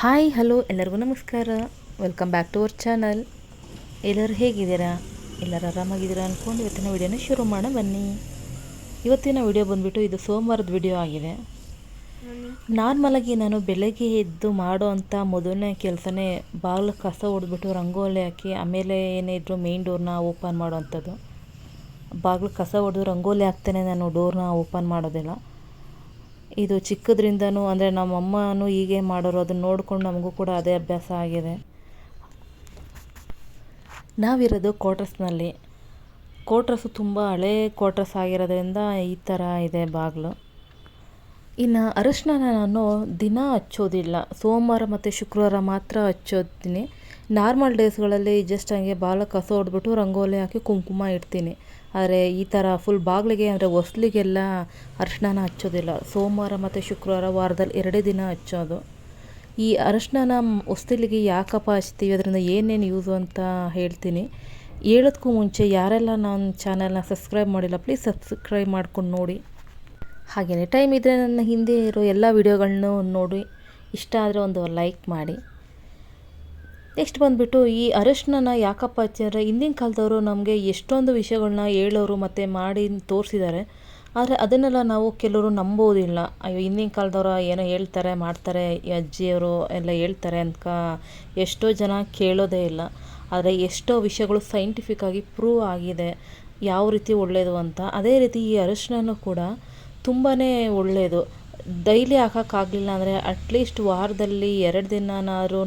Hi hello ಎಲ್ಲರಿಗೂ ನಮಸ್ಕಾರ. Welcome back to our channel ಎಲ್ಲರೂ ಹೇಗಿದ್ದೀರಾ? ಎಲ್ಲರೂ ಆರಾಮಾಗಿದ್ದೀರಾ ಅಂದ್ಕೊಂಡು ಇವತ್ತಿನ ವಿಡಿಯೋನ ಶುರು ಮಾಡೋಣ ಬನ್ನಿ. ಇವತ್ತಿನ ವಿಡಿಯೋ ಬಂದುಬಿಟ್ಟು ಇದು ಸೋಮವಾರದ ವಿಡಿಯೋ ಆಗಿದೆ. ನಾರ್ಮಲಾಗಿ ನಾನು ಬೆಳಗ್ಗೆ ಎದ್ದು ಮಾಡೋ ಅಂಥ ಮೊದಲನೇ ಕೆಲಸನೇ ಬಾಗಿಲು ಕಸ ಹೊಡೆದ್ಬಿಟ್ಟು ರಂಗೋಲಿ ಹಾಕಿ ಆಮೇಲೆ ಏನೇ ಇದ್ದರೂ ಮೇನ್ ಡೋರ್ನ ಓಪನ್ ಮಾಡೋ ಅಂಥದ್ದು. ಬಾಗಿಲು ಕಸ ಹೊಡೆದು ರಂಗೋಲಿ ಹಾಕ್ತೇನೆ ನಾನು ಡೋರ್ನ ಓಪನ್ ಮಾಡೋದಿಲ್ಲ. ಇದು ಚಿಕ್ಕದ್ರಿಂದನೂ ಅಂದರೆ ನಮ್ಮ ಅಮ್ಮನೂ ಹೀಗೆ ಮಾಡೋರು, ಅದನ್ನು ನೋಡಿಕೊಂಡು ನಮಗೂ ಕೂಡ ಅದೇ ಅಭ್ಯಾಸ ಆಗಿದೆ. ನಾವಿರೋದು ಕ್ವಾರ್ಟರ್ಸ್ನಲ್ಲಿ ಕ್ವಾರ್ಟರ್ಸು ತುಂಬ ಹಳೆ ಕ್ವಾರ್ಟರ್ಸ್ ಆಗಿರೋದ್ರಿಂದ ಈ ಥರ ಇದೆ ಬಾಗಿಲು. ಇನ್ನು ಅರಶಿನ ನಾನು ದಿನ ಹಚ್ಚೋದಿಲ್ಲ. ಸೋಮವಾರ ಮತ್ತು ಶುಕ್ರವಾರ ಮಾತ್ರ ಹಚ್ಚೋದ್ತೀನಿ ನಾರ್ಮಲ್ ಡೇಸ್ಗಳಲ್ಲಿ ಜಸ್ಟ್ ಹಂಗೆ ಬಾಲ ಕಸ ಹೊಡೆದ್ಬಿಟ್ಟು ರಂಗೋಲಿ ಹಾಕಿ ಕುಂಕುಮ ಇಡ್ತೀನಿ. ಆದರೆ ಈ ಥರ ಫುಲ್ ಬಾಗಿಲಿಗೆ ಅಂದರೆ ಹೊಸ್ಲಿಗೆಲ್ಲ ಅರಿಶಿನ ಹಚ್ಚೋದಿಲ್ಲ. ಸೋಮವಾರ ಮತ್ತು ಶುಕ್ರವಾರ ವಾರದಲ್ಲಿ ಎರಡೇ ದಿನ ಹಚ್ಚೋದು. ಈ ಅರಿಶಿನ ಹೊಸ್ತಿಲಿಗೆ ಯಾಕಪ್ಪ ಹಚ್ತೀವಿ? ಅದರಿಂದ ಏನೇನು ಯೂಸು ಅಂತ ಹೇಳ್ತೀನಿ. ಹೇಳೋದಕ್ಕೂ ಮುಂಚೆ ಯಾರೆಲ್ಲ ನನ್ನ ಚಾನಲ್ನ ಸಬ್ಸ್ಕ್ರೈಬ್ ಮಾಡಿಲ್ಲ ಪ್ಲೀಸ್ ಸಬ್ಸ್ಕ್ರೈಬ್ ಮಾಡ್ಕೊಂಡು ನೋಡಿ. ಹಾಗೆಯೇ ಟೈಮ್ ಇದ್ದರೆ ನನ್ನ ಹಿಂದೆ ಇರೋ ಎಲ್ಲ ವೀಡಿಯೋಗಳನ್ನೂ ನೋಡಿ. ಇಷ್ಟ ಆದರೆ ಒಂದು ಲೈಕ್ ಮಾಡಿ. ನೆಕ್ಸ್ಟ್ ಬಂದುಬಿಟ್ಟು ಈ ಅರಶಿನ ಯಾಕಪ್ಪ ಹಚ್ಚಿದ್ರೆ? ಹಿಂದಿನ ಕಾಲದವರು ನಮಗೆ ಎಷ್ಟೊಂದು ವಿಷಯಗಳನ್ನ ಹೇಳೋರು ಮತ್ತು ಮಾಡಿ ತೋರಿಸಿದ್ದಾರೆ ಆದರೆ ಅದನ್ನೆಲ್ಲ ನಾವು ಕೆಲವರು ನಂಬೋದಿಲ್ಲ. ಅಯ್ಯೋ, ಹಿಂದಿನ ಕಾಲದವ್ರು ಏನೋ ಹೇಳ್ತಾರೆ, ಮಾಡ್ತಾರೆ ಅಜ್ಜಿಯವರು ಎಲ್ಲ ಹೇಳ್ತಾರೆ ಅಂತ ಎಷ್ಟೋ ಜನ ಕೇಳೋದೇ ಇಲ್ಲ. ಆದರೆ ಎಷ್ಟೋ ವಿಷಯಗಳು ಸೈಂಟಿಫಿಕ್ಕಾಗಿ ಪ್ರೂವ್ ಆಗಿದೆ. ಯಾವ ರೀತಿ ಒಳ್ಳೆಯದು ಅಂತ. ಅದೇ ರೀತಿ ಈ ಅರಿಶಿನ ಕೂಡ ತುಂಬಾ ಒಳ್ಳೆಯದು ಡೈಲಿ ಹಾಕೋಕ್ಕಾಗಲಿಲ್ಲ ಅಂದರೆ ಅಟ್ಲೀಸ್ಟ್ ವಾರದಲ್ಲಿ ಎರಡು ದಿನನಾದ್ರೂ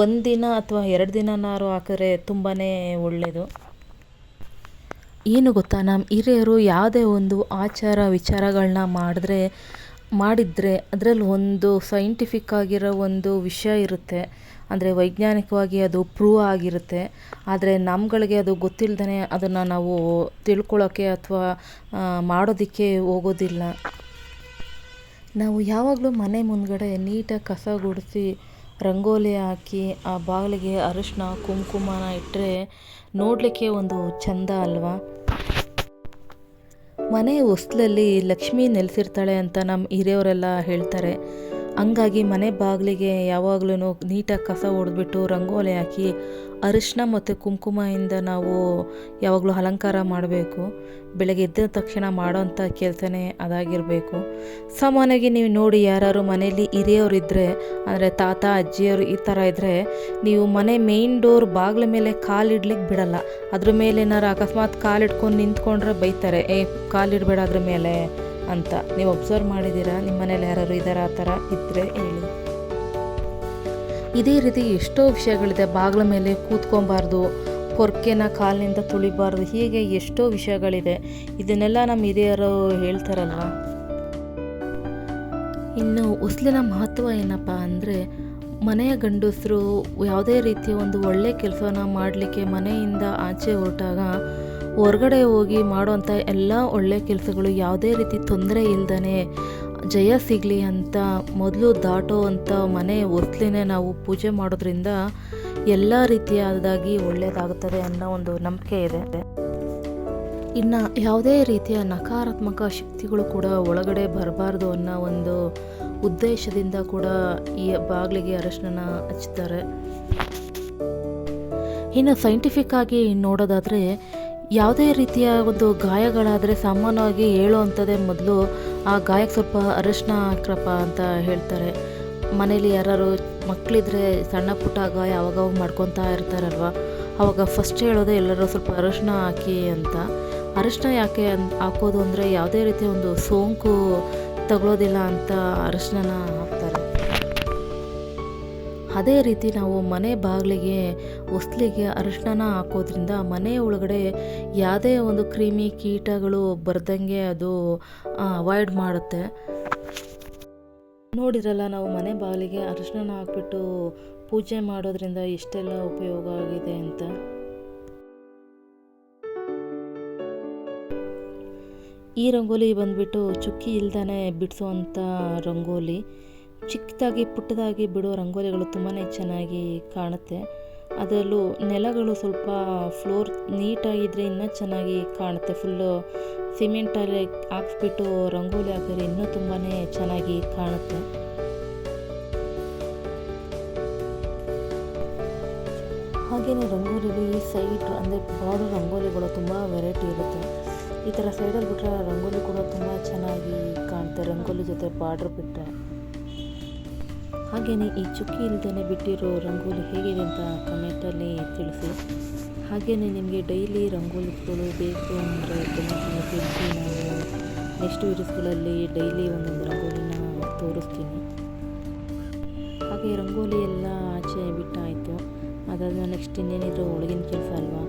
ಒಂದು ದಿನ ಅಥವಾ ಎರಡು ದಿನನಾದ್ರು ಹಾಕಿದ್ರೆ ತುಂಬಾ ಒಳ್ಳೆಯದು ಏನು ಗೊತ್ತಾ ನಮ್ಮ ಹಿರಿಯರು ಯಾವುದೇ ಒಂದು ಆಚಾರ ವಿಚಾರಗಳನ್ನ ಮಾಡಿದ್ರೆ, ಮಾಡಿದರೆ ಅದರಲ್ಲಿ ಒಂದು ಸೈಂಟಿಫಿಕ್ ಆಗಿರೋ ಒಂದು ವಿಷಯ ಇರುತ್ತೆ. ಅಂದರೆ ವೈಜ್ಞಾನಿಕವಾಗಿ ಅದು ಪ್ರೂವ್ ಆಗಿರುತ್ತೆ. ಆದರೆ ನಮ್ಗಳಿಗೆ ಅದು ಗೊತ್ತಿಲ್ಲದೇ ಅದನ್ನು ನಾವು ತಿಳ್ಕೊಳ್ಳೋಕ್ಕೆ ಅಥವಾ ಮಾಡೋದಕ್ಕೆ ಹೋಗೋದಿಲ್ಲ. ನಾವು ಯಾವಾಗಲೂ ಮನೆ ಮುಂದ್ಗಡೆ ನೀಟಾಗಿ ಕಸ ಗುಡಿಸಿ, ರಂಗೋಲಿ ಹಾಕಿ, ಆ ಬಾಗಿಲಿಗೆ ಅರಿಶಿನ ಕುಂಕುಮನ ಇಟ್ಟರೆ ನೋಡಲಿಕ್ಕೆ ಒಂದು ಚಂದ ಅಲ್ವಾ? ಮನೆ ಹೊಸ್ಲಲ್ಲಿ ಲಕ್ಷ್ಮಿ ನೆಲೆಸಿರ್ತಾಳೆ ಅಂತ ನಮ್ಮ ಹಿರಿಯವರೆಲ್ಲ ಹೇಳ್ತಾರೆ. ಹಂಗಾಗಿ ಮನೆ ಬಾಗಿಲಿಗೆ ಯಾವಾಗಲೂ ನೀಟಾಗಿ ಕಸ ಹೊಡೆದ್ಬಿಟ್ಟು ರಂಗೋಲಿ ಹಾಕಿ ಅರಿಶಿನ ಮತ್ತು ಕುಂಕುಮದಿಂದ ನಾವು ಯಾವಾಗಲೂ ಅಲಂಕಾರ ಮಾಡಬೇಕು. ಬೆಳಗ್ಗೆ ಎದ್ದ ತಕ್ಷಣ ಮಾಡೋಂಥ ಕೆಲಸನೇ ಅದಾಗಿರಬೇಕು. ಸಾಮಾನ್ಯವಾಗಿ ನೀವು ನೋಡಿ ಯಾರು ಮನೆಯಲ್ಲಿ ಹಿರಿಯವರಿದ್ದರೆ ಅಂದರೆ ತಾತ, ಅಜ್ಜಿಯವರು ಈ ಥರ ಇದ್ದರೆ ನೀವು ಮನೆ ಮೇಯ್ನ್ ಡೋರ್ ಬಾಗಿಲ ಮೇಲೆ ಕಾಲಿಡ್ಲಿಕ್ಕೆ ಬಿಡಲ್ಲ. ಅದ್ರ ಮೇಲೆ ಏನಾರು ಅಕಸ್ಮಾತ್ ಕಾಲಿಡ್ಕೊಂಡು ನಿಂತ್ಕೊಂಡ್ರೆ ಬೈತಾರೆ, ಏ ಕಾಲಿಡಬೇಡ ಅದ್ರ ಮೇಲೆ. ಅಂತ. ನೀವು ಅಬ್ಸರ್ವ್ ಮಾಡಿದ್ದೀರಾ? ನಿಮ್ಮ ಮನೇಲಿ ಯಾರು ಇದ್ದಾರೆ? ಆ ಥರ ಇದ್ದರೆ ಹೇಳಿ. ಇದೇ ರೀತಿ ಎಷ್ಟೋ ವಿಷಯಗಳಿದೆ. ಬಾಗಿಲ ಮೇಲೆ ಕೂತ್ಕೊಬಾರ್ದು ಕೊರ್ಕೆನ ಕಾಲಿನಿಂದ ತುಳಿಬಾರ್ದು, ಹೀಗೆ ಎಷ್ಟೋ ವಿಷಯಗಳಿದೆ. ಇದನ್ನೆಲ್ಲ ನಮ್ಮ ಹಿರಿಯರು ಹೇಳ್ತಾರಲ್ವ? ಇನ್ನು ಉಸ್ಲಿನ ಮಹತ್ವ ಏನಪ್ಪ ಅಂದರೆ, ಮನೆಯ ಗಂಡಸರು ಯಾವುದೇ ರೀತಿಯ ಒಂದು ಒಳ್ಳೆಯ ಕೆಲಸನ ಮಾಡಲಿಕ್ಕೆ ಮನೆಯಿಂದ ಆಚೆ ಹೊರಟಾಗ ಹೊರಗಡೆ ಹೋಗಿ ಮಾಡುವಂಥ ಎಲ್ಲ ಒಳ್ಳೆಯ ಕೆಲಸಗಳು ಯಾವುದೇ ರೀತಿ ತೊಂದರೆ ಇಲ್ದೇ ಜಯ ಸಿಗಲಿ ಅಂತ ಮೊದಲು ದಾಟೋ ಅಂಥ ಮನೆ ಹೊಸ್ಲಿನೇ ನಾವು ಪೂಜೆ ಮಾಡೋದ್ರಿಂದ ಎಲ್ಲ ರೀತಿಯಾದಾಗಿ ಒಳ್ಳೆಯದಾಗುತ್ತದೆ ಅನ್ನೋ ಒಂದು ನಂಬಿಕೆ ಇದೆ. ಇನ್ನು ಯಾವುದೇ ರೀತಿಯ ನಕಾರಾತ್ಮಕ ಶಕ್ತಿಗಳು ಕೂಡ ಒಳಗಡೆ ಬರಬಾರ್ದು ಅನ್ನೋ ಒಂದು ಉದ್ದೇಶದಿಂದ ಕೂಡ ಈ ಬಾಗಿಲಿಗೆ ಅರಶಿನ ಹಚ್ತಾರೆ ಇನ್ನು ಸೈಂಟಿಫಿಕ್ ಆಗಿ ನೋಡೋದಾದರೆ ಯಾವುದೇ ರೀತಿಯ ಒಂದು ಗಾಯಗಳಾದರೆ ಸಾಮಾನ್ಯವಾಗಿ ಹೇಳೋವಂಥದ್ದೇ ಮೊದಲು ಆ ಗಾಯಕ್ಕೆ ಸ್ವಲ್ಪ ಅರಶಿನ ಹಾಕ್ರಪ್ಪ ಅಂತ ಹೇಳ್ತಾರೆ. ಮನೇಲಿ ಯಾರು ಮಕ್ಕಳಿದ್ರೆ ಸಣ್ಣ ಪುಟ್ಟ ಗಾಯ ಅವಾಗ ಮಾಡ್ಕೊತಾ ಇರ್ತಾರಲ್ವ? ಅವಾಗ ಫಸ್ಟ್ ಹೇಳೋದೇ ಎಲ್ಲರೂ ಸ್ವಲ್ಪ ಅರಶಿನ ಹಾಕಿ ಅಂತ. ಅರಶಿನ ಯಾಕೆ ಹಾಕೋದು ಅಂದರೆ ಯಾವುದೇ ರೀತಿಯ ಒಂದು ಸೋಂಕು ತಗೊಳ್ಳೋದಿಲ್ಲ ಅಂತ ಅರಶಿನ ಅದೇ ರೀತಿ ನಾವು ಮನೆ ಬಾಗಿಲಿಗೆ, ಹೊಸ್ಲಿಗೆ ಅರಿಶಿನ ಹಾಕೋದ್ರಿಂದ ಮನೆ ಒಳಗಡೆ ಯಾವುದೇ ಒಂದು ಕ್ರಿಮಿ ಕೀಟಗಳು ಬರ್ದಂಗೆ ಅದು ಅವಾಯ್ಡ್ ಮಾಡುತ್ತೆ. ನೋಡಿರಲ್ಲ ನಾವು ಮನೆ ಬಾಗಿಲಿಗೆ ಅರಿಶಿನ ಹಾಕ್ಬಿಟ್ಟು ಪೂಜೆ ಮಾಡೋದ್ರಿಂದ ಇಷ್ಟೆಲ್ಲ ಉಪಯೋಗ ಆಗಿದೆ ಅಂತ. ಈ ರಂಗೋಲಿ ಬಂದ್ಬಿಟ್ಟು ಚುಕ್ಕಿ ಇಲ್ದಾನೆ ಬಿಡಿಸುವಂಥ ರಂಗೋಲಿ. ಚಿಕ್ಕದಾಗಿ ಪುಟ್ಟದಾಗಿ ಬಿಡೋ ರಂಗೋಲಿಗಳು ತುಂಬಾ ಚೆನ್ನಾಗಿ ಕಾಣುತ್ತೆ. ಅದರಲ್ಲೂ ನೆಲಗಳು ಸ್ವಲ್ಪ ಫ್ಲೋರ್ ನೀಟಾಗಿದ್ದರೆ ಇನ್ನೂ ಚೆನ್ನಾಗಿ ಕಾಣುತ್ತೆ. ಫುಲ್ಲು ಸಿಮೆಂಟಲ್ಲಿ ಹಾಕ್ಸ್ಬಿಟ್ಟು ರಂಗೋಲಿ ಹಾಕಿದ್ರೆ ಇನ್ನೂ ತುಂಬಾ ಚೆನ್ನಾಗಿ ಕಾಣುತ್ತೆ. ಹಾಗೆಯೇ ರಂಗೋಲಿಲಿ ಸೈಡ್ ಅಂದರೆ ಬಾರ್ಡರ್ ರಂಗೋಲಿಗಳು ತುಂಬ ವೆರೈಟಿ ಇರುತ್ತೆ. ಈ ಥರ ಸೈಡಲ್ಲಿ ಬಿಟ್ಟರೆ ರಂಗೋಲಿ ಕೂಡ ತುಂಬ ಚೆನ್ನಾಗಿ ಕಾಣುತ್ತೆ ರಂಗೋಲಿ ಜೊತೆ ಬಾರ್ಡ್ರ್ ಬಿಟ್ಟರೆ ಹಾಗೆಯೇ ಈ ಚುಕ್ಕಿ ಇಲ್ದೇ ಬಿಟ್ಟಿರೋ ರಂಗೋಲಿ ಹೇಗಿದೆ ಅಂತ ಕಮೆಂಟಲ್ಲಿ ತಿಳಿಸಿ. ಹಾಗೆಯೇ ನಿಮಗೆ ಡೈಲಿ ರಂಗೋಲಿಗಳು ಬೇಕು ಅಂದರೆ ಕಮೆಂಟಲ್ಲಿ ತಿಳಿಸಿ ನಾನು ನೆಕ್ಸ್ಟ್ ವೀಡಿಯೋಸ್ಗಳಲ್ಲಿ ಡೈಲಿ ಒಂದೊಂದು ರಂಗೋಲಿನ ತೋರಿಸ್ತೀನಿ. ಹಾಗೆ ರಂಗೋಲಿ ಎಲ್ಲ ಆಚೆ ಬಿಟ್ಟಾಯಿತು. ಅದಾದ ನೆಕ್ಸ್ಟ್ ಇನ್ನೇನಿದ್ರು ಒಳಗಿನ ಕೆಲಸ ಅಲ್ವಾ?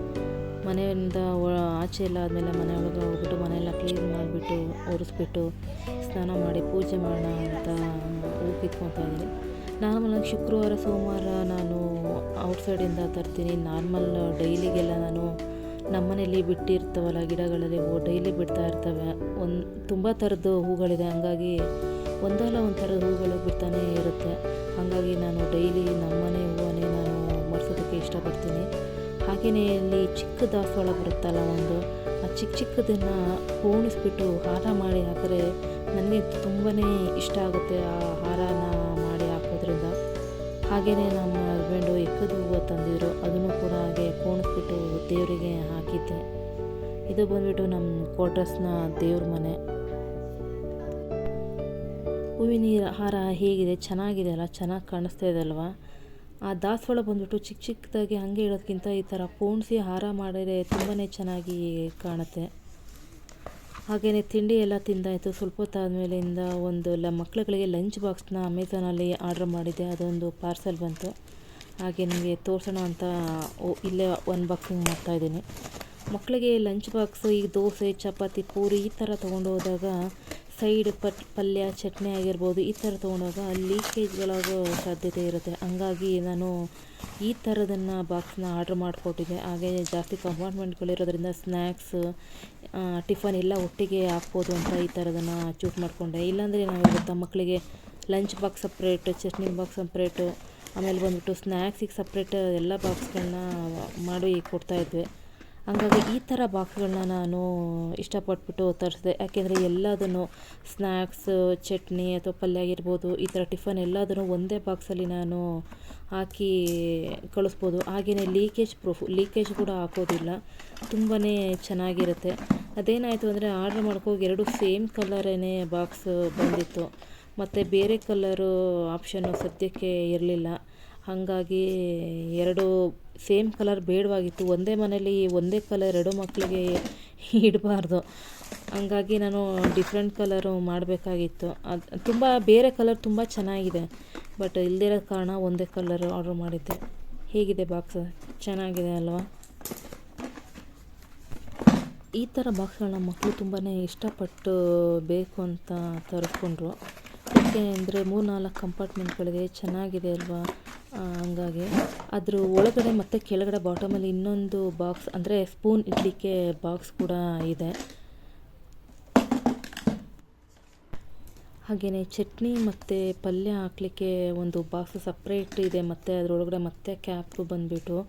ಮನೆಯಿಂದ ಆಚೆ ಎಲ್ಲ ಆದಮೇಲೆ ಮನೆ ಒಳಗೆ ಹೋಗ್ಬಿಟ್ಟು ಮನೆಯೆಲ್ಲ ಕ್ಲೀನ್ ಮಾಡಿಬಿಟ್ಟು, ಒರೆಸ್ಬಿಟ್ಟು ಸ್ನಾನ ಮಾಡಿ ಪೂಜೆ ಮಾಡೋಣ ಅಂತ ಹೂ ಕಿತ್ಕೊತಾ ಇದ್ದೀನಿ ನಾರ್ಮಲಾಗಿ ಶುಕ್ರವಾರ, ಸೋಮವಾರ ನಾನು ಔಟ್ಸೈಡಿಂದ ತರ್ತೀನಿ. ನಾರ್ಮಲ್ ಡೈಲಿಗೆಲ್ಲ ನಾನು ನಮ್ಮನೇಲಿ ಬಿಟ್ಟಿರ್ತಾವಲ್ಲ ಗಿಡಗಳಲ್ಲಿ ಹೂ ಡೈಲಿ ಬಿಡ್ತಾ ಇರ್ತವೆ. ಒಂದು, ತುಂಬ ಥರದ ಹೂಗಳಿದೆ. ಹಂಗಾಗಿ ಒಂದಲ್ಲ ಒಂದು ಥರದ ಹೂಗಳು ಬಿಡ್ತಾನೇ ಇರುತ್ತೆ. ಹಾಗಾಗಿ ನಾನು ಡೈಲಿ ನಮ್ಮನೆ ಹೂವನ್ನೇ ನಾನು ಮರ್ಸೋದಕ್ಕೆ ಇಷ್ಟಪಡ್ತೀನಿ. ಹಾಗೆಯೇ ಇಲ್ಲಿ ಚಿಕ್ಕ ದಾಸವಾಳ ಬರುತ್ತಲ್ಲ ಒಂದು, ಆ ಚಿಕ್ಕ ಚಿಕ್ಕದನ್ನು ಪೋಣಿಸ್ಬಿಟ್ಟು ಹಾರ ಮಾಡಿ ಹಾಕಿದ್ರೆ ನನಗೆ ತುಂಬಾ ಇಷ್ಟ ಆಗುತ್ತೆ ಆ ಹಾರನ ಹಾಗೆಯೇ ನಮ್ಮ ಹಸ್ಬೆಂಡು ಎಕ್ಕದ ಹೂವು ತಂದಿದ್ರು ಅದನ್ನು ಕೂಡ ಹಾಗೆ ಕೋಣಿಸ್ಬಿಟ್ಟು ದೇವರಿಗೆ ಹಾಕಿದ್ದೆ. ಇದು ಬಂದ್ಬಿಟ್ಟು ನಮ್ಮ ಕ್ವಾರ್ಟರ್ಸ್ನ ದೇವ್ರ ಮನೆ. ಹೂವಿನ ಹಾರ ಹೇಗಿದೆ? ಚೆನ್ನಾಗಿದೆ ಅಲ್ಲ? ಚೆನ್ನಾಗಿ ಕಾಣಿಸ್ತಾ ಇದೆ ಅಲ್ವಾ? ಆ ದಾಸವಾಳ ಬಂದ್ಬಿಟ್ಟು ಚಿಕ್ಕ ಚಿಕ್ಕದಾಗಿ ಹಾಗೆ ಇಡೋದಕ್ಕಿಂತ ಈ ಥರ ಪೋಣಿಸಿ ಹಾರ ಮಾಡಿದರೆ ತುಂಬಾ ಚೆನ್ನಾಗಿ ಕಾಣುತ್ತೆ. ಹಾಗೆಯೇ ತಿಂಡಿ ಎಲ್ಲ ತಿಂದಾಯಿತು. ಸ್ವಲ್ಪ ಹೊತ್ತಾದ್ಮೇಲಿಂದ ಒಂದು ಲ ಮಕ್ಕಳುಗಳಿಗೆ ಲಂಚ್ ಬಾಕ್ಸ್ನ ಅಮೆಝಾನಲ್ಲಿ ಆರ್ಡ್ರ್ ಮಾಡಿದ್ದೆ ಅದೊಂದು ಪಾರ್ಸೆಲ್ ಬಂತು. ಹಾಗೆ ನಿಮಗೆ ತೋರಿಸೋಣ ಅಂತ ಇಲ್ಲೇ ಅನ್ಬಾಕ್ಸಿಂಗ್ ಮಾಡ್ತಾಯಿದ್ದೀನಿ ಮಕ್ಕಳಿಗೆ ಲಂಚ್ ಬಾಕ್ಸ್ ಈ ದೋಸೆ, ಚಪಾತಿ, ಪೂರಿ ಈ ಥರ ತೊಗೊಂಡು ಹೋದಾಗ ಸೈಡ್ ಪಟ್ ಪಲ್ಯ, ಚಟ್ನಿ ಆಗಿರ್ಬೋದು, ಈ ಥರ ತೊಗೊಂಡಾಗ ಲೀಕೇಜ್ಗಳಾಗೋ ಸಾಧ್ಯತೆ ಇರುತ್ತೆ. ಹಂಗಾಗಿ ನಾನು ಈ ಥರದನ್ನು ಬಾಕ್ಸ್ನ ಆರ್ಡ್ರ್ ಮಾಡಿಕೊಟ್ಟಿದ್ದೆ. ಹಾಗೆ ಜಾಸ್ತಿ ಕಂಪಾರ್ಟ್ಮೆಂಟ್ಗಳಿರೋದ್ರಿಂದ ಸ್ನ್ಯಾಕ್ಸ್ ಟಿಫನ್ ಎಲ್ಲ ಒಟ್ಟಿಗೆ ಹಾಕ್ಬೋದು ಅಂತ ಈ ಥರದನ್ನು ಚೂಸ್ ಮಾಡಿಕೊಂಡೆ. ಇಲ್ಲಾಂದರೆ ನಾವು ತಮ್ಮ ಮಕ್ಕಳಿಗೆ lunch box separate chutney box separate ಆಮೇಲೆ ಬಂದುಬಿಟ್ಟು ಸ್ನ್ಯಾಕ್ಸಿಗೆ ಸಪ್ರೇಟ್ ಎಲ್ಲ ಬಾಕ್ಸ್ಗಳನ್ನ ಮಾಡಿ ಕೊಡ್ತಾಯಿದ್ವಿ ಹಂಗಾಗಿ ಈ ಥರ ಬಾಕ್ಸ್ಗಳನ್ನ ನಾನು ಇಷ್ಟಪಟ್ಬಿಟ್ಟು ತರಿಸಿದೆ. ಯಾಕೆಂದರೆ ಎಲ್ಲದನ್ನು ಸ್ನ್ಯಾಕ್ಸ್ ಚಟ್ನಿ ಅಥವಾ ಪಲ್ಯ ಆಗಿರ್ಬೋದು, ಈ ಥರ ಟಿಫನ್ ಎಲ್ಲದನ್ನು ಒಂದೇ ಬಾಕ್ಸಲ್ಲಿ ನಾನು ಹಾಕಿ ಕಳಿಸ್ಬೋದು. ಹಾಗೆಯೇ ಲೀಕೇಜ್ ಪ್ರೂಫ್, ಲೀಕೇಜ್ ಕೂಡ ಹಾಕೋದಿಲ್ಲ. ತುಂಬಾ ಚೆನ್ನಾಗಿರುತ್ತೆ. ಅದೇನಾಯಿತು ಅಂದರೆ ಆರ್ಡ್ರ್ ಮಾಡ್ಕೋಗಿ ಎರಡು ಸೇಮ್ ಕಲರೇ ಬಾಕ್ಸ್ ಬಂದಿತ್ತು. ಮತ್ತು ಬೇರೆ ಕಲರು ಆಪ್ಷನ್ನು ಸದ್ಯಕ್ಕೆ ಇರಲಿಲ್ಲ. ಹಾಗಾಗಿ ಎರಡು ಸೇಮ್ ಕಲರ್ ಬೇಡವಾಗಿತ್ತು. ಒಂದೇ ಮನೇಲಿ ಒಂದೇ ಕಲರ್ ಎರಡು ಮಕ್ಕಳಿಗೆ ಇಡಬಾರ್ದು. ಹಂಗಾಗಿ ನಾನು ಡಿಫ್ರೆಂಟ್ ಕಲರು ಮಾಡಬೇಕಾಗಿತ್ತು. ಅದು ತುಂಬ ಬೇರೆ ಕಲರ್ ತುಂಬ ಚೆನ್ನಾಗಿದೆ. ಬಟ್ ಇಲ್ದಿರೋ ಕಾರಣ ಒಂದೇ ಕಲರ್ ಆರ್ಡ್ರ್ ಮಾಡಿದ್ದೆ. ಹೇಗಿದೆ ಬಾಕ್ಸ್ ಚೆನ್ನಾಗಿದೆ ಅಲ್ವಾ? ಈ ಥರ ಬಾಕ್ಸ್ಗಳನ್ನ ಮಕ್ಕಳು ತುಂಬಾ ಇಷ್ಟಪಟ್ಟು ಬೇಕು ಅಂತ ತರಿಸ್ಕೊಂಡ್ರು. ಯಾಕೆ ಅಂದರೆ ಮೂರು ನಾಲ್ಕು ಕಂಪಾರ್ಟ್ಮೆಂಟ್ಗಳಿಗೆ ಚೆನ್ನಾಗಿದೆ ಅಲ್ವಾ? ಹಂಗಾಗಿ. ಅದ್ರ ಒಳಗಡೆ ಮತ್ತು ಕೆಳಗಡೆ ಬಾಟಮಲ್ಲಿ ಇನ್ನೊಂದು ಬಾಕ್ಸ್ ಅಂದರೆ ಸ್ಪೂನ್ ಇಡಲಿಕ್ಕೆ ಬಾಕ್ಸ್ ಕೂಡ ಇದೆ. ಹಾಗೆಯೇ ಚಟ್ನಿ ಮತ್ತು ಪಲ್ಯ ಹಾಕಲಿಕ್ಕೆ ಒಂದು ಬಾಕ್ಸ್ ಸಪ್ರೇಟ್ ಇದೆ ಮತ್ತು ಅದರೊಳಗಡೆ ಮತ್ತೆ ಕ್ಯಾಪ್ ಬಂದುಬಿಟ್ಟು.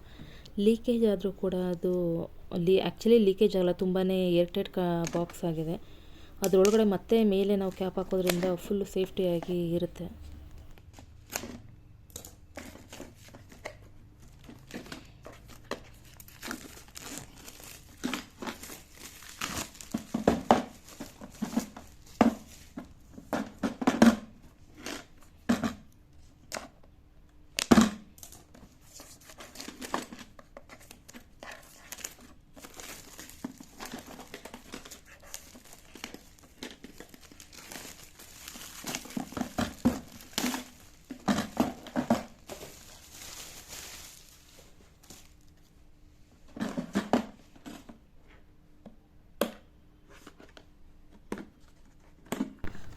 ಲೀಕೇಜ್ ಆದರೂ ಕೂಡ ಅದು ಲೀ ಆ್ಯಕ್ಚುಲಿ ಲೀಕೇಜ್ ಆಗಲ್ಲ ತುಂಬಾ ಏರ್ಟೈಟ್ ಕಾ ಬಾಕ್ಸ್ ಆಗಿದೆ. ಅದರೊಳಗಡೆ ಮತ್ತೆ ಮೇಲೆ ನಾವು ಕ್ಯಾಪ್ ಹಾಕೋದ್ರಿಂದ ಫುಲ್ ಸೇಫ್ಟಿಯಾಗಿ ಇರುತ್ತೆ.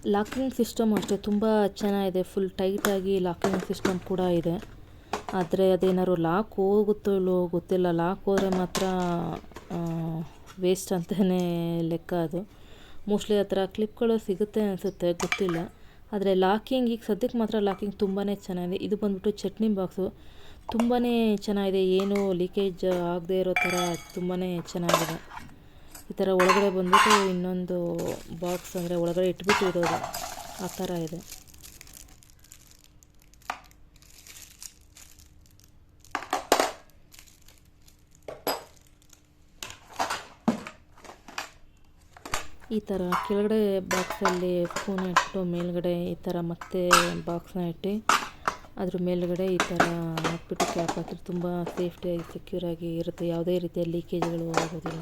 ಲಾಕಿಂಗ್ ಸಿಸ್ಟಮ್ ಅಷ್ಟೇ, ತುಂಬ ಚೆನ್ನಾಗಿದೆ. ಫುಲ್ ಟೈಟಾಗಿ ಲಾಕಿಂಗ್ ಸಿಸ್ಟಮ್ ಕೂಡ ಇದೆ. ಆದರೆ ಅದೇನಾದ್ರು ಲಾಕ್ ಹೋಗುತ್ತೋ ಇಲ್ಲೋ ಗೊತ್ತಿಲ್ಲ. ಲಾಕ್ ಹೋದರೆ ಮಾತ್ರ ವೇಸ್ಟ್ ಅಂತಲೇ ಲೆಕ್ಕ ಅದು. ಮೋಸ್ಟ್ಲಿ ಆ ಥರ ಕ್ಲಿಪ್ಗಳು ಸಿಗುತ್ತೆ ಅನಿಸುತ್ತೆ, ಗೊತ್ತಿಲ್ಲ. ಆದರೆ ಲಾಕಿಂಗ್ ಈಗ ಸದ್ಯಕ್ಕೆ ಮಾತ್ರ ಲಾಕಿಂಗ್ ತುಂಬಾ ಚೆನ್ನಾಗಿದೆ. ಇದು ಬಂದ್ಬಿಟ್ಟು ಚಟ್ನಿ ಬಾಕ್ಸು ತುಂಬಾ ಚೆನ್ನಾಗಿದೆ. ಏನು ಲೀಕೇಜ್ ಆಗದೆ ಇರೋ ಥರ ತುಂಬಾ ಚೆನ್ನಾಗಿದೆ. ಈ ಥರ ಒಳಗಡೆ ಬಂದ್ಬಿಟ್ಟು ಇನ್ನೊಂದು ಬಾಕ್ಸ್ ಅಂದರೆ ಒಳಗಡೆ ಇಟ್ಬಿಟ್ಟು ಇರೋದು ಆ ಥರ ಇದೆ. ಈ ಥರ ಕೆಳಗಡೆ ಬಾಕ್ಸಲ್ಲಿ ಫೋನ್ ಇಟ್ಟು ಮೇಲುಗಡೆ ಈ ಥರ ಮತ್ತೆ ಬಾಕ್ಸ್ನ ಇಟ್ಟು ಅದ್ರ ಮೇಲುಗಡೆ ಈ ಥರ ಹಾಕ್ಬಿಟ್ಟು ಕ್ಯಾಪ್ ಹಾಕಿದ್ರೆ ತುಂಬ ಸೇಫ್ಟಿಯಾಗಿ ಸೆಕ್ಯೂರಾಗಿ ಇರುತ್ತೆ. ಯಾವುದೇ ರೀತಿಯ ಲೀಕೇಜ್ಗಳು ಆಗೋದಿಲ್ಲ.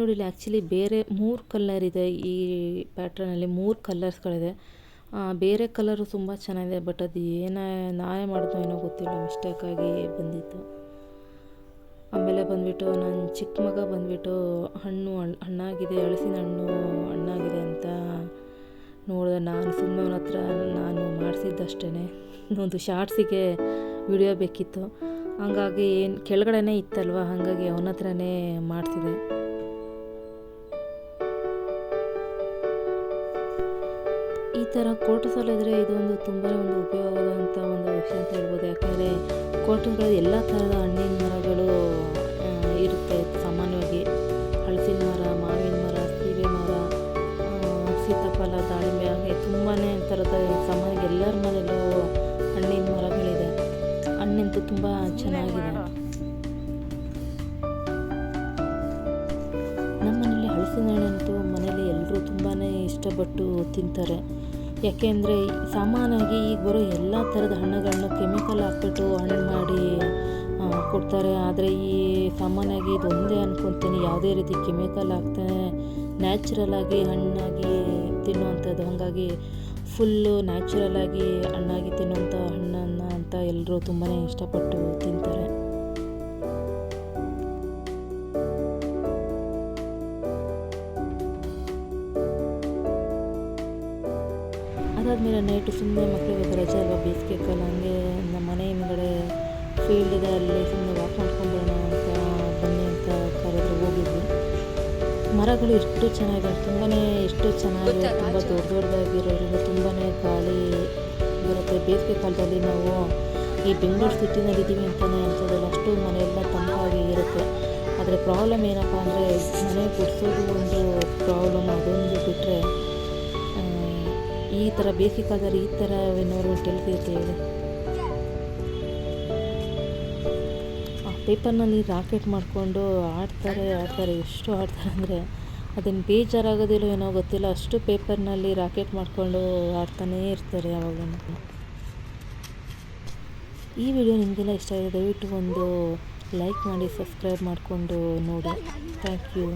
ನೋಡಿ ಇಲ್ಲಿ ಆ್ಯಕ್ಚುಲಿ ಬೇರೆ ಮೂರು ಕಲರ್ ಇದೆ ಈ ಪ್ಯಾಟ್ರನಲ್ಲಿ ಮೂರು ಕಲ್ಲರ್ಸ್ಗಳಿದೆ ಬೇರೆ ಕಲರು ತುಂಬ ಚೆನ್ನಾಗಿದೆ ಬಟ್ ಅದು ಏನೇ, ನಾನೇ ಮಾಡಿದ್ನೋ ಏನೋ ಗೊತ್ತಿಲ್ಲ ಮಿಸ್ಟೇಕಾಗಿ ಬಂದಿತ್ತು. ಆಮೇಲೆ ಬಂದುಬಿಟ್ಟು ನನ್ನ ಚಿಕ್ಕ ಮಗ ಬಂದುಬಿಟ್ಟು ಹಣ್ಣು ಹಣ್ಣು ಹಣ್ಣಾಗಿದೆ, ಹಳಸಿನ ಹಣ್ಣು, ಹಣ್ಣಾಗಿದೆ ಅಂತ ನೋಡಿದೆ. ನಾನು ಸುಮ್ಮನೆ ಅವನ ಹತ್ರ ನಾನು ಮಾಡಿಸಿದ್ದಷ್ಟೇ ಒಂದು ಶಾರ್ಟ್ಸಿಗೆ ವಿಡಿಯೋ ಬೇಕಿತ್ತು. ಹಂಗಾಗಿ ಏನು, ಕೆಳಗಡೆನೇ ಇತ್ತಲ್ವ? ಹಾಗಾಗಿ ಅವನ ಹತ್ರನೇ ಮಾಡಿಸಿದೆ. ಈ ಥರ ಇದ್ರೆ ಇದೊಂದು ತುಂಬಾ ಒಂದು ಉಪಯೋಗವಾದಂಥ ಒಂದು ವಿಷಯ ಅಂತ ಹೇಳ್ಬೋದು. ಯಾಕಂದರೆ ಕೋಟಗಳಲ್ಲಿ ಎಲ್ಲ ಥರದ ಹಣ್ಣಿನ ಮರಗಳು ಇರುತ್ತೆ. ಸಾಮಾನ್ಯವಾಗಿ ಹಲಸಿನ ಮರ, ಮಾವಿನ ಮರ, ಸೀಬೆ ಮರ ಸೀತಾಫಲ, ದಾಳಿಂಬೆ ಹಾಗೆ ತುಂಬಾ ಥರದ ಸಾಮಾನ್ಯ ಎಲ್ಲರ ಮನೆಯಲ್ಲೂ ಹಣ್ಣಿನ ಮರಗಳಿದೆ. ಹಣ್ಣಂತೂ ತುಂಬ ಚೆನ್ನಾಗಿದೆ. ನಮ್ಮ ಮನೇಲಿ ಹಲಸಿನ ಹಣ್ಣು ಇಷ್ಟಪಟ್ಟು ತಿಂತಾರೆ. ಯಾಕೆಂದರೆ ಸಾಮಾನ್ಯವಾಗಿ ಈಗ ಬರೋ ಎಲ್ಲ ಥರದ ಹಣ್ಣುಗಳನ್ನ ಕೆಮಿಕಲ್ ಹಾಕ್ಬಿಟ್ಟು ಹಣ್ಣು ಮಾಡಿ ಕೊಡ್ತಾರೆ. ಆದರೆ ಈ ಸಾಮಾನ್ಯವಾಗಿ ಇದೊಂದೇ ಅನ್ಕೊಂತೀನಿ. ಯಾವುದೇ ರೀತಿ ಕೆಮಿಕಲ್ ಹಾಕ್ತಾನೆ ನ್ಯಾಚುರಲ್ ಆಗಿ ಹಣ್ಣಾಗಿ ತಿನ್ನುವಂಥದ್ದು. ಹಾಗಾಗಿ ಫುಲ್ಲು ನ್ಯಾಚುರಲ್ ಆಗಿ ಹಣ್ಣಾಗಿ ತಿನ್ನುವಂಥ ಹಣ್ಣನ್ನು ಅಂತ ಎಲ್ಲರೂ ತುಂಬಾ ಇಷ್ಟಪಟ್ಟು ತಿಂತಾರೆ. ಅದಾದಮೇಲೆ ನೈಟು ಸುಮ್ಮನೆ ಮಕ್ಕಳಿಗೆ ರಜೆ ಅಲ್ವಾ ಬೇಸಿಗೆ ಕಾಲ ಹಂಗೆ ನಮ್ಮ ಮನೆ ಹಿಂದ್ಗಡೆ ಫೀಲ್ಡ್ ಇದೆ, ಅಲ್ಲಿ ಸುಮ್ಮನೆ ವಾಕ್ ಮಾಡ್ಕೊಂಡ್ಬರೋಣ ಅಂತ ಬನ್ನಿ ಅಂತ ಕರೆದು ಹೋಗಿದ್ವಿ. ಮರಗಳು ಎಷ್ಟು ಚೆನ್ನಾಗಿದೆ ತುಂಬಾ ಎಷ್ಟು ಚೆನ್ನಾಗಿದೆ ತುಂಬ ದೊಡ್ಡ ದೊಡ್ಡದಾಗಿರೋದ್ರಿಂದ ತುಂಬಾ ಗಾಳಿ ಬರುತ್ತೆ. ಬೇಸಿಗೆ ಕಾಲದಲ್ಲಿ ನಾವು ಈ ಬೆಂಗಳೂರು ಸಿಟಿನಲ್ಲಿ ಇದ್ದೀವಿ ಅಂತಲೇ ಅನ್ಸೋದಿಲ್ಲ ಅಷ್ಟು ಮನೆಯೆಲ್ಲ ತಂಪಾಗಿ ಇರುತ್ತೆ. ಆದರೆ ಪ್ರಾಬ್ಲಮ್ ಏನಪ್ಪ ಅಂದರೆ ಮನೆ ಗುಡಿಸೋದು ಒಂದು ಪ್ರಾಬ್ಲಮ್ ಅದೊಂದು ಬಿಟ್ಟರೆ ಈ ಥರ ಕಾಲದಲ್ಲಿ ಈ ಥರ ಏನೋ ಕೆಲಸ ಇರ್ತೇ ಹೇಳಿ. ಆ ಪೇಪರ್ನಲ್ಲಿ ರಾಕೆಟ್ ಮಾಡಿಕೊಂಡು ಆಡ್ತಾರೆ ಆಡ್ತಾರೆ, ಎಷ್ಟು ಆಡ್ತಾರೆ ಅಂದರೆ ಅದನ್ನು ಬೇಜಾರಾಗೋದಿಲ್ಲ ಏನೋ ಗೊತ್ತಿಲ್ಲ. ಅಷ್ಟು ಪೇಪರ್ನಲ್ಲಿ ರಾಕೆಟ್ ಮಾಡಿಕೊಂಡು ಆಡ್ತಾನೇ ಇರ್ತಾರೆ ಯಾವಾಗಲೂ. ಈ ವಿಡಿಯೋ ನಿಮಗೆಲ್ಲ ಇಷ್ಟ ಆಗಿದೆ ದಯವಿಟ್ಟು ಒಂದು ಲೈಕ್ ಮಾಡಿ, ಸಬ್ಸ್ಕ್ರೈಬ್ ಮಾಡಿಕೊಂಡು ನೋಡಿ. Thank you.